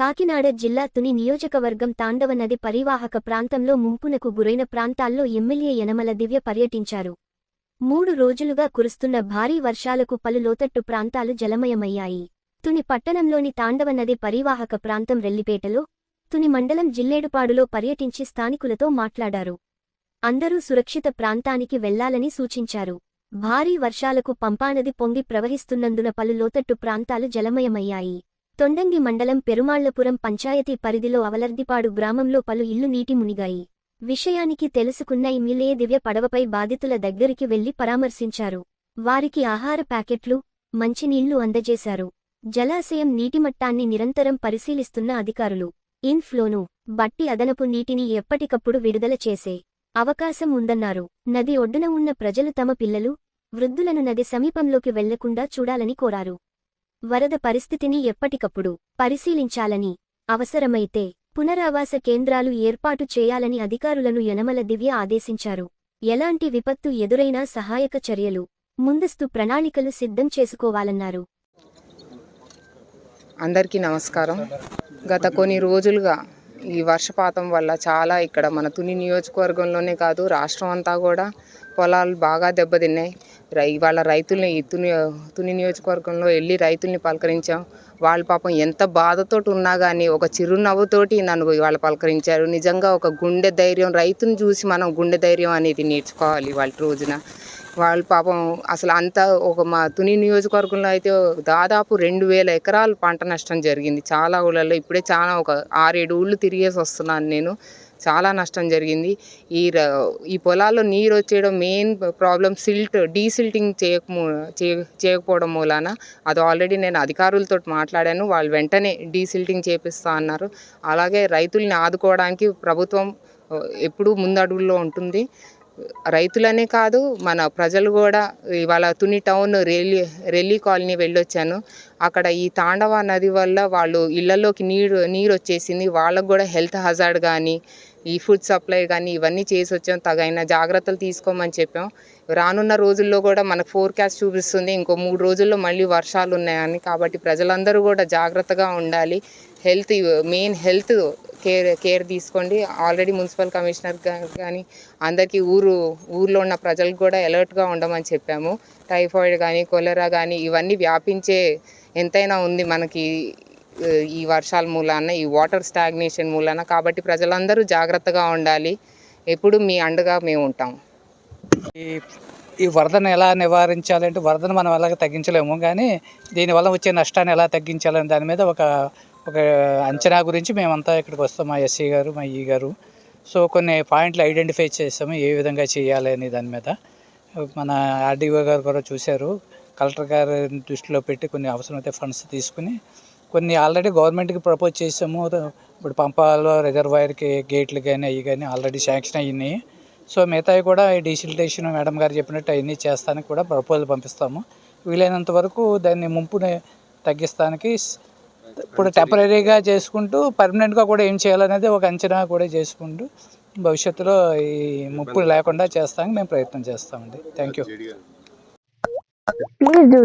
కాకినాడ జిల్లా తుని నియోజకవర్గం తాండవ నది పరివాహక ప్రాంతంలో ముంపునకు గురైన ప్రాంతాల్లో ఎమ్మెల్యే యనమల దివ్య పర్యటించారు. మూడు రోజులుగా కురుస్తున్న భారీ వర్షాలకు పలు లోతట్టు ప్రాంతాలు జలమయమయ్యాయి. తుని పట్టణంలోని తాండవ నది పరివాహక ప్రాంతం రెల్లిపేటలో తుని మండలం జిల్లేడుపాడులో పర్యటించి స్థానికులతో మాట్లాడారు. అందరూ సురక్షిత ప్రాంతానికి వెళ్ళాలని సూచించారు. భారీ వర్షాలకు పంపానది పొంగి ప్రవహిస్తున్నందున పలు లోతట్టు ప్రాంతాలు జలమయమయ్యాయి. తొండంగి మండలం పెరుమాళ్ళపురం పంచాయతీ పరిధిలో అవలర్దిపాడు గ్రామంలో పలు ఇల్లు నీటి మునిగాయి. విషయానికి తెలుసుకున్న ఎమ్మెల్యే దివ్య పడవపై బాధితుల దగ్గరికి వెళ్ళి పరామర్శించారు. వారికి ఆహార ప్యాకెట్లు మంచినీళ్ళు అందజేశారు. జలాశయం నీటిమట్టాన్ని నిరంతరం పరిశీలిస్తున్న అధికారులు ఇన్ఫ్లోను బట్టి అదనపు నీటిని ఎప్పటికప్పుడు విడుదల చేసే అవకాశం ఉందన్నారు. నది ఒడ్డున ఉన్న ప్రజలు తమ పిల్లలు వృద్ధులను నది సమీపంలోకి వెళ్ళకుండా చూడాలని కోరారు. వరద పరిస్థితిని ఎప్పటికప్పుడు పరిశీలించాలని అవసరమైతే పునరావాస కేంద్రాలు ఏర్పాటు చేయాలని అధికారులను యనమల దివ్య ఆదేశించారు. ఎలాంటి విపత్తు ఎదురైనా సహాయక చర్యలు ముందస్తు ప్రణాళికలు సిద్ధం చేసుకోవాలన్నారు. అందరికీ నమస్కారం. గత కొన్ని రోజులుగా ఈ వర్షపాతం వల్ల చాలా ఇక్కడ మన తుని నియోజకవర్గంలోనే కాదు రాష్ట్రం అంతా కూడా పొలాలు బాగా దెబ్బతిన్నాయి. రై వాళ్ళ రైతుల్ని ఈ తుని తుని నియోజకవర్గంలో వెళ్ళి రైతుల్ని పలకరించాం. వాళ్ళ పాపం ఎంత బాధతోటి ఉన్నా కానీ ఒక చిరునవ్వుతోటి నన్ను వాళ్ళు పలకరించారు. నిజంగా ఒక గుండె ధైర్యం రైతుని చూసి మనం గుండె ధైర్యం అనేది నేర్చుకోవాలి వాళ్ళ రోజున. వాళ్ళు పాపం అసలు అంత ఒక మా తుని నియోజకవర్గంలో అయితే దాదాపు రెండు వేల ఎకరాలు పంట నష్టం జరిగింది. చాలా ఊళ్ళల్లో ఇప్పుడే చాలా ఒక ఆరేడు ఊళ్ళు తిరిగేసి వస్తున్నాను నేను. చాలా నష్టం జరిగింది. ఈ ర- ఈ పొలాల్లో నీరు వచ్చేయడం మెయిన్ ప్రాబ్లం సిల్ట్ డీసిల్టింగ్ చేయక చేయ- చేయకపోవడం మూలాన అది ఆల్రెడీ నేను అధికారులతో మాట్లాడాను. వాళ్ళు వెంటనే డీసిల్టింగ్ చేపిస్తా అన్నారు. అలాగే రైతుల్ని ఆదుకోవడానికి ప్రభుత్వం ఎప్పుడూ ముందడుగుల్లో ఉంటుంది. రైతులనే కాదు మన ప్రజలు కూడా ఇవాళ తుని టౌన్ రెల్లీ రెల్లీ కాలనీ వెళ్ళొచ్చాను. అక్కడ ఈ తాండవ నది వల్ల వాళ్ళు ఇళ్ళలోకి నీరు నీరు వచ్చేసింది వాళ్ళకు కూడా హెల్త్ హజార్డ్ కానీ ఈ ఫుడ్ సప్లై కానీ ఇవన్నీ చేసి వచ్చాం. తగిన జాగ్రత్తలు తీసుకోమని చెప్పాం. రానున్న రోజుల్లో కూడా మనకు ఫోర్కాస్ట్ చూపిస్తుంది. ఇంకో మూడు రోజుల్లో మళ్ళీ వర్షాలు ఉన్నాయని. కాబట్టి ప్రజలందరూ కూడా జాగ్రత్తగా ఉండాలి. Health main health care care తీసుకోండి. ఆల్రెడీ మున్సిపల్ కమిషనర్ కానీ అందరికీ ఊరు ఊర్లో ఉన్న ప్రజలకు కూడా అలర్ట్గా ఉండమని చెప్పాము. టైఫాయిడ్ కానీ కొలెరా కానీ ఇవన్నీ వ్యాపించే ఎంతైనా ఉంది మనకి ఈ వర్షాల మూలాన ఈ వాటర్ స్టాగ్నేషన్ మూలాన కాబట్టి ప్రజలందరూ జాగ్రత్తగా ఉండాలి. ఎప్పుడు మీ అండగా మేము ఉంటాం. ఈ ఈ వరదను ఎలా నివారించాలంటే వరదను మనం ఎలాగ తగ్గించలేము కానీ దీనివల్ల వచ్చే నష్టాన్ని ఎలా తగ్గించాలని దాని మీద ఒక ఒక అంచనా గురించి మేమంతా ఇక్కడికి వస్తాం మా ఎస్సీ గారు మా ఈ గారు. సో కొన్ని పాయింట్లు ఐడెంటిఫై చేస్తాము ఏ విధంగా చేయాలి అనే దాని మీద. మన ఆర్డీఓ గారు కూడా చూశారు. కలెక్టర్ గారి దృష్టిలో పెట్టి కొన్ని అవసరమైతే ఫండ్స్ తీసుకుని కొన్ని ఆల్రెడీ గవర్నమెంట్కి ప్రపోజ్ చేసాము. ఇప్పుడు పంపాలో రిజర్వాయర్కి గేట్లు కానీ అవి కానీ ఆల్రెడీ శాంక్షన్ అయినాయి. సో మిగతావి కూడా ఈ మేడం గారు చెప్పినట్టు అవన్నీ చేస్తానికి కూడా ప్రపోజల్ పంపిస్తాము. వీలైనంత వరకు దాన్ని ముంపుని తగ్గిస్తానికి ఇప్పుడు టెంపరీగా చేసుకుంటూ పర్మనెంట్గా కూడా ఏం చేయాలనేది ఒక అంచనా కూడా చేసుకుంటూ భవిష్యత్తులో ఈ ముప్పు లేకుండా చేస్తానికి మేము ప్రయత్నం చేస్తామండి. Thank you Please do.